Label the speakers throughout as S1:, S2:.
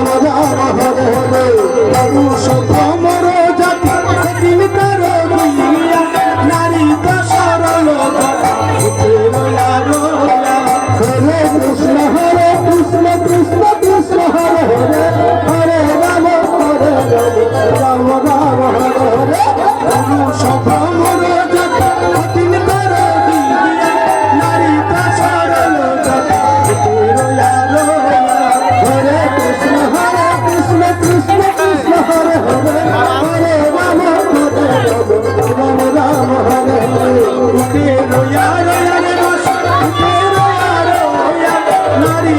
S1: রাম রাম হরে
S2: হরে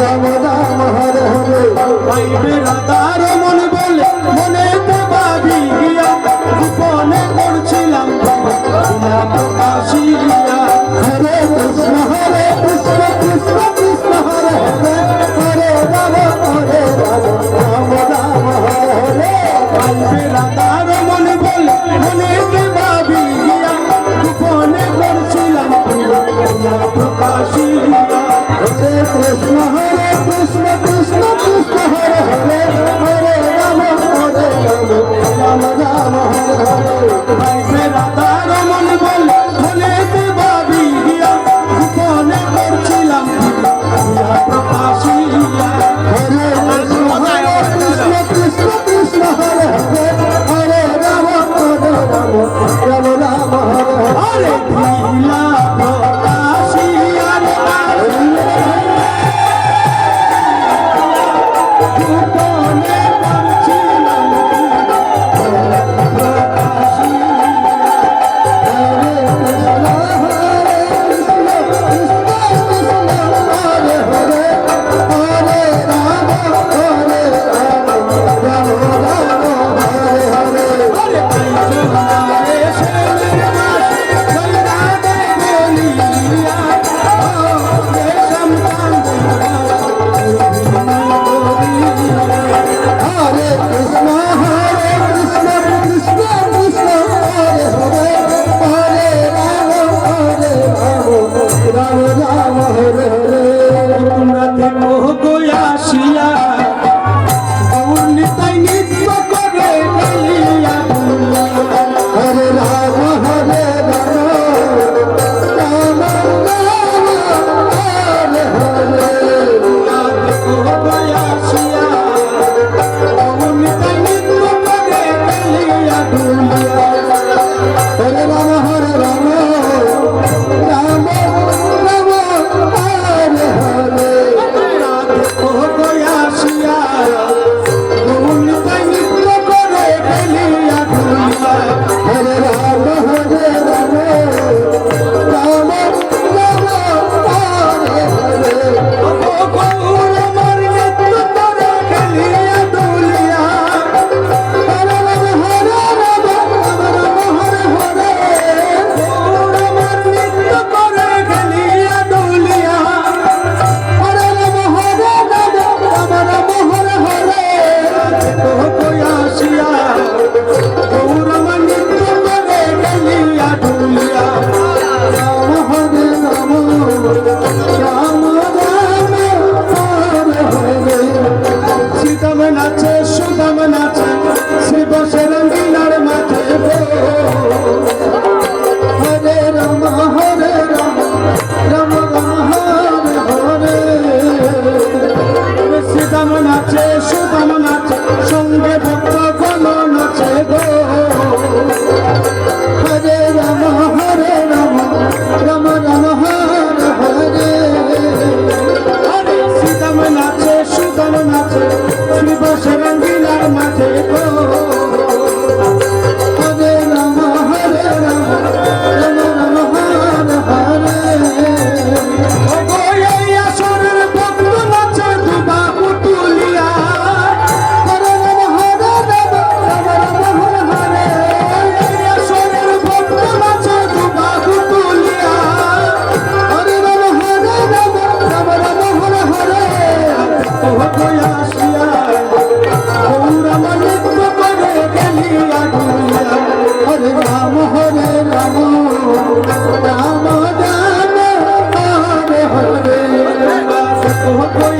S1: राम राम हरे हरे
S2: भाई मेरा दास
S1: राम राम हरे हरे
S2: रघुनाथ দামন আছে শ্রী বসে রঙ্গিলার মাঝে
S1: হরে রাম হরে রাম রাম রাম হরে।
S2: হরে শ্রী দামন আছে সুদামন আছে সঙ্গে ভক্ত গমন আছে গো।
S1: হরে রাম হরে রাম রাম রাম হরে হরে।
S2: হরে শ্রী দামন আছে সুদামন আছে শ্রী বসে রঙ্গি Oh,